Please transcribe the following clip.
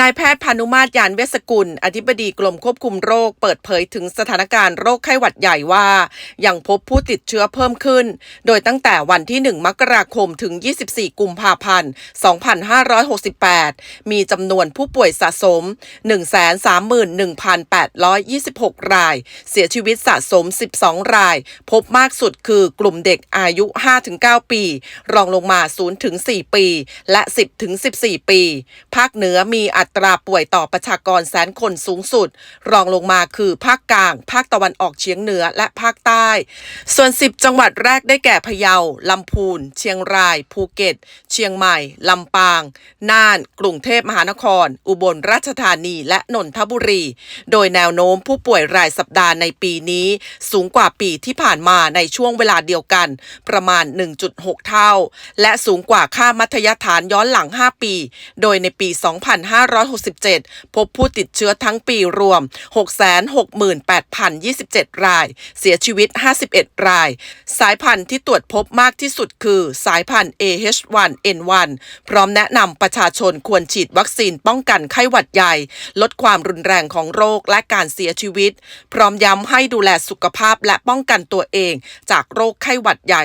นายแพทย์พานุมาตรยานเวสกุล อธิบดีกรมควบคุมโรค เปิดเผยถึงสถานการณ์โรคไข้หวัดใหญ่ว่า ยังพบผู้ติดเชื้อเพิ่มขึ้น โดยตั้งแต่วันที่ 1 มกราคมถึง 24 กุมภาพันธ์ 2568 มีจำนวนผู้ป่วยสะสม 131,826 ราย เสียชีวิตสะสม 12 ราย พบมากสุดคือกลุ่มเด็กอายุ 5-9 ปี รองลงมา 0-4 ปี และ 10-14 ปี ภาคเหนือมีอัตราป่วยต่อประชากรแสนคนสูงสุด รองลงมาคือภาคกลาง ภาคตะวันออกเฉียงเหนือและภาคใต้ ส่วน 10 จังหวัดแรกได้แก่พะเยา ลำพูน เชียงราย ภูเก็ต เชียงใหม่ ลำปาง น่าน กรุงเทพมหานคร อุบลราชธานี และนนทบุรี โดยแนวโน้มผู้ป่วยรายสัปดาห์ในปีนี้ สูงกว่าปีที่ผ่านมาในช่วงเวลาเดียวกัน ประมาณ 1.6 เท่า และสูงกว่าค่ามัธยฐานย้อนหลัง 5 ปี โดยในปี2567 พบผู้ติดเชื้อทั้งปีรวม 668,027 ราย เสียชีวิต 51 ราย สายพันธุ์ที่ตรวจพบมากที่สุดคือ สายพันธุ์ AH1N1 พร้อมแนะนำประชาชนควรฉีดวัคซีนป้องกันไข้หวัดใหญ่ ลดความรุนแรงของโรคและการเสียชีวิต พร้อมย้ำให้ดูแลสุขภาพและป้องกันตัวเองจากโรคไข้หวัดใหญ่